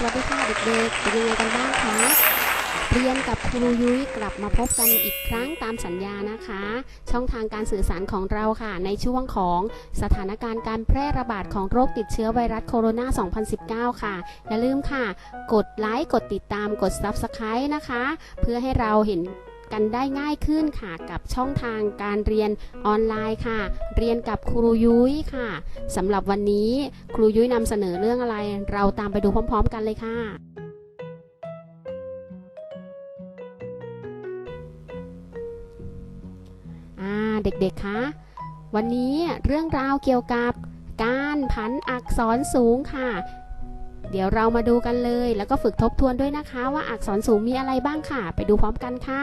สวัสดีค่ะเด็กๆเป็นยังไงกันบ้างคะเรียนกับครูยุ้ยกลับมาพบกันอีกครั้งตามสัญญานะคะ ช่องทางการสื่อสารของเราค่ะ ในช่วงของสถานการณ์การแพร่ระบาดของโรคติดเชื้อไวรัสโคโรนา 2019 ค่ะ อย่าลืมค่ะ กดไลค์ กดติดตามกด Subscribe นะคะ เพื่อให้เราเห็น กันได้ง่ายขึ้นค่ะ กับช่องทางการเรียนออนไลน์ค่ะ เรียนกับครูยุ้ยค่ะสำหรับวันนี้ครูยุ้ยนำเสนอเรื่องอะไร เราตามไปดูพร้อม ๆ กันเลยค่ะเด็กๆ คะ วันนี้เรื่องราวเกี่ยวกับการผันอักษรสูงค่ะ เดี๋ยวเรามาดูกันเลย แล้วก็ฝึกทบทวนด้วยนะคะ ว่าอักษรสูงมีอะไรบ้างค่ะ ไปดูพร้อมกันค่ะ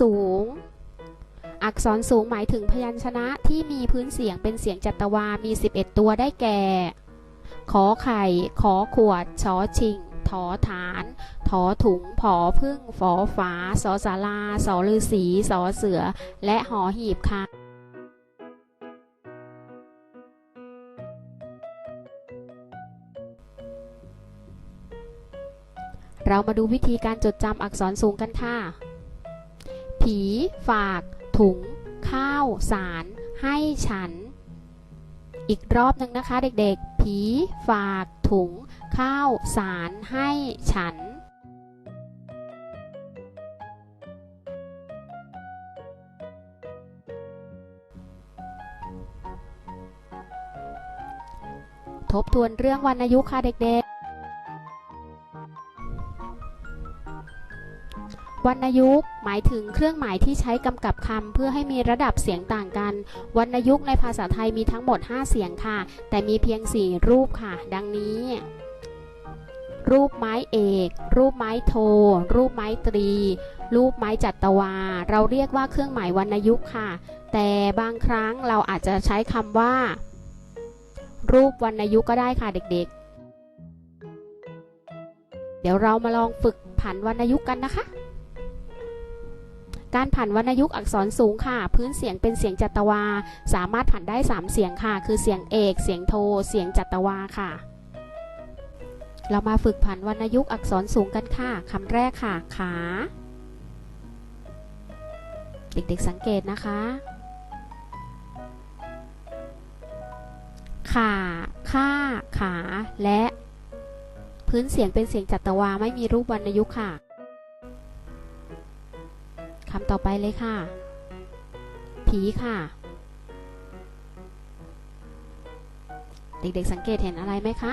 สูง อักษรสูงหมายถึงพยัญชนะที่มีพื้นเสียงเป็นเสียงจัตวา มี 11 ตัวได้แก่ ขอไข่ ขอขวด ชอชิง ถอฐาน ถอถุง ผอพึ่ง ฝอฝา สอสาราสอฤาษีสอเสือ และหอหีบค่ะเรามาดูวิธีการจดจำอักษรสูงกันค่ะ ผี ฝาก ถุง ข้าว สาร ให้ฉัน อีกรอบหนึ่งนะคะเด็กๆ ผี ฝาก ถุง ข้าว สาร ให้ฉันทบทวนเรื่องวรรณยุกต์ค่ะเด็ก วรรณยุกต์หมายถึงเครื่องหมายที่ใช้กำกับคำเพื่อให้มีระดับเสียงต่างกัน วรรณยุกต์ในภาษาไทยมีทั้งหมด 5 เสียงค่ะ แต่มีเพียง 4 รูปค่ะ ดังนี้ รูปไม้เอก รูปไม้โท รูปไม้ตรี รูปไม้จัตวา เราเรียกว่าเครื่องหมายวรรณยุกต์ค่ะ แต่บางครั้งเราอาจจะใช้คำว่า รูปวรรณยุกต์ก็ได้ค่ะเด็กๆ เดี๋ยวเรามาลองฝึกผันวรรณยุกต์กันนะคะ การผันวรรณยุกต์อักษรสูงค่ะ พื้นเสียงเป็นเสียงจัตวา สามารถผันได้ 3 เสียงค่ะ คือเสียงเอก เสียงโท เสียงจัตวาค่ะ เรามาฝึกผันวรรณยุกต์อักษรสูงกันค่ะคำแรกค่ะ ขา เด็กๆสังเกตนะคะ ขา ค่า ขา และ พื้นเสียงเป็นเสียงจัตวาไม่มีรูปวรรณยุกต์ค่ะ คำต่อไปเลยค่ะ ผีค่ะ เด็กๆสังเกตเห็นอะไรไหมคะ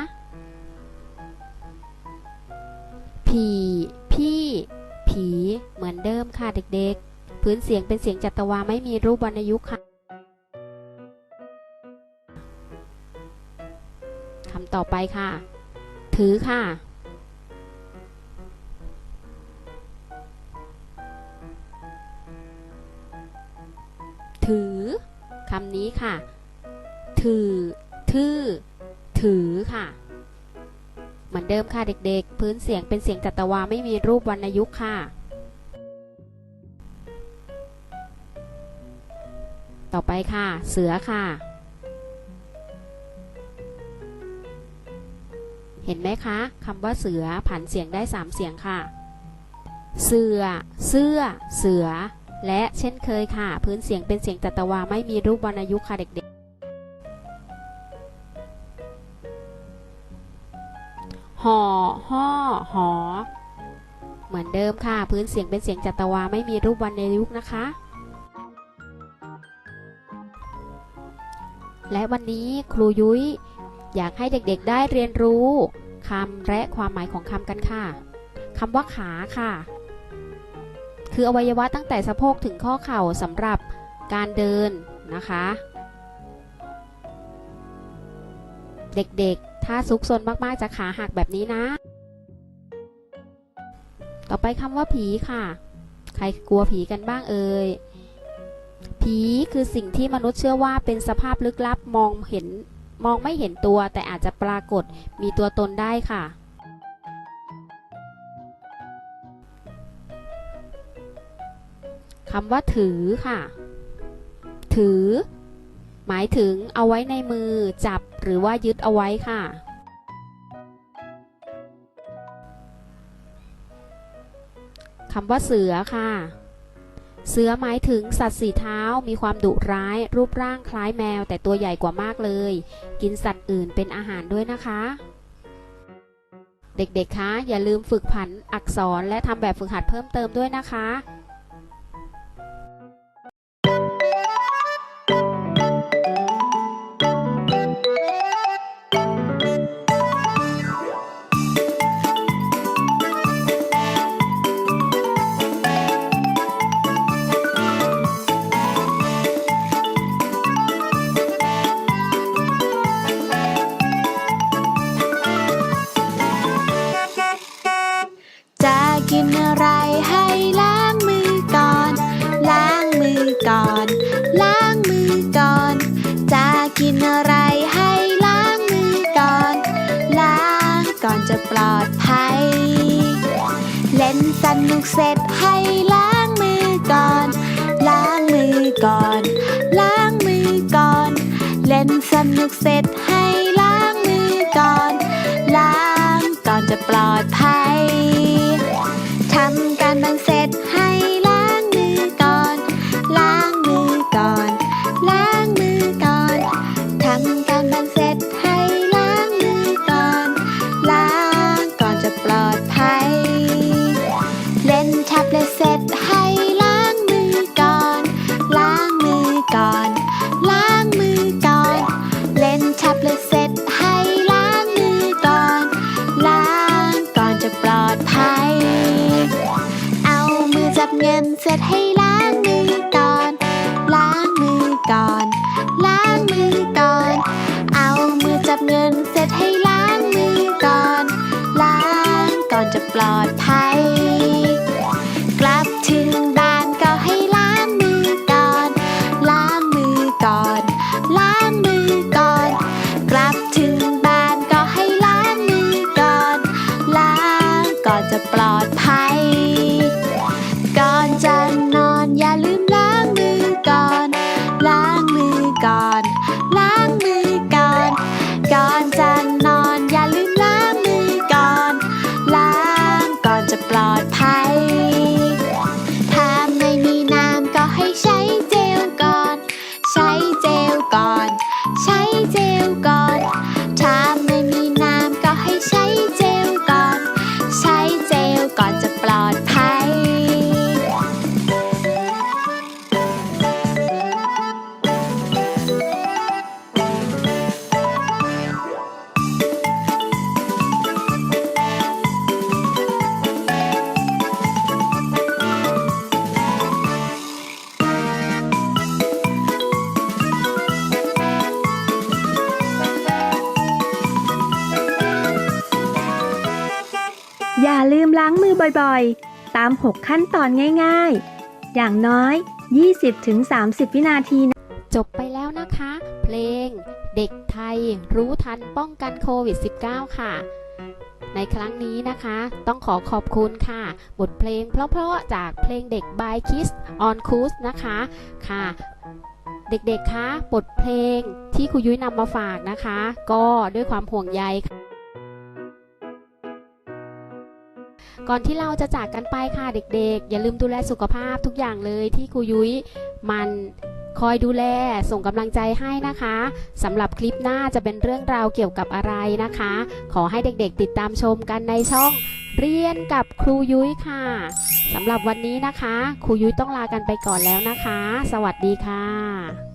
ผี พี่ ผี เหมือนเดิมค่ะเด็กๆ พื้นเสียงเป็นเสียงจัตวาไม่มีรูปวรรณยุกต์ค่ะคำต่อไปค่ะ ถือค่ะ ถือคำนี้ค่ะ ถือ ทื่อ ถือค่ะ เหมือนเดิมค่ะเด็กๆ พื้นเสียงเป็นเสียงจัตวาไม่มีรูปวรรณยุกต์ค่ะ ต่อไปค่ะ เสือค่ะ เห็นไหมคะคำว่าเสือผันเสียงได้ 3 เสียงค่ะ เสือ เสื้อ เสือ และเช่นเคยค่ะ พื้นเสียงเป็นเสียงจัตวาไม่มีรูปวรรณยุกค่ะเด็กๆห่อห่อหอ เหมือนเดิมค่ะ พื้นเสียงเป็นเสียงจัตวาไม่มีรูปวรรณยุกนะคะ และวันนี้ครูยุ้ยอยากให้เด็กๆได้เรียนรู้คำและความหมายของคำกันค่ะคำว่าขาค่ะ คืออวัยวะตั้งแต่สะโพกถึงข้อเข่าสำหรับการเดินนะคะ เด็กๆ ถ้าซุกซนมากๆ จะขาหักแบบนี้นะ ต่อไปคำว่าผีค่ะ ใครกลัวผีกันบ้างเอ่ย ผีคือสิ่งที่มนุษย์เชื่อว่าเป็นสภาพลึกลับมองเห็นมองไม่เห็นตัวแต่อาจจะปรากฏมีตัวตนได้ค่ะ คำว่าถือค่ะ ถือ หมายถึงเอาไว้ในมือจับหรือว่ายึดเอาไว้ค่ะคำว่าเสือค่ะ เสือหมายถึงสัตว์สีเท้ามีความดุร้าย รูปร่างคล้ายแมวแต่ตัวใหญ่กว่ามากเลย กินสัตว์อื่นเป็นอาหารด้วยนะคะ เด็กๆ คะ อย่าลืมฝึกผันอักษรและทำแบบฝึกหัดเพิ่มเติมด้วยนะคะ กินอะไรให้ล้างมือก่อน ล้างมือก่อน ล้างมือก่อน จะกินอะไรให้ล้างมือก่อน ล้างก่อนจะปลอดภัย เล่นสนุกเสร็จให้ล้างมือก่อน ล้างมือก่อน ล้างมือก่อน เล่นสนุกเสร็จให้ล้างมือก่อน ล้างก่อนจะปลอดภัย จับเอย่าลืมล้างมือบ่อยๆ ตาม 6 ขั้นตอนง่ายๆ อย่างน้อย 20-30 วินาทีนะจบไปแล้วนะคะ เพลง เด็กไทยรู้ทันป้องกันโควิด -19 ค่ะ ในครั้งนี้นะคะ ต้องขอขอบคุณค่ะ บทเพลงเพราะๆจากเพลงเด็ก by Kiss on Cruise นะคะค่ะเด็กๆ คะ บทเพลงที่ครูยุ้ยนำมาฝากนะคะ ก็ด้วยความห่วงใยค่ะ ก่อนที่เราจะจากกันไปค่ะเด็กๆ อย่าลืมดูแลสุขภาพทุกอย่างเลยที่ครูยุ้ยมันคอยดูแลส่งกำลังใจให้นะคะสำหรับคลิปหน้าจะเป็นเรื่องราวเกี่ยวกับอะไรนะคะ ขอให้เด็กๆ ติดตามชมกันในช่องเรียนกับครูยุ้ยค่ะสำหรับวันนี้นะคะ ครูยุ้ยต้องลากันไปก่อนแล้วนะคะ สวัสดีค่ะ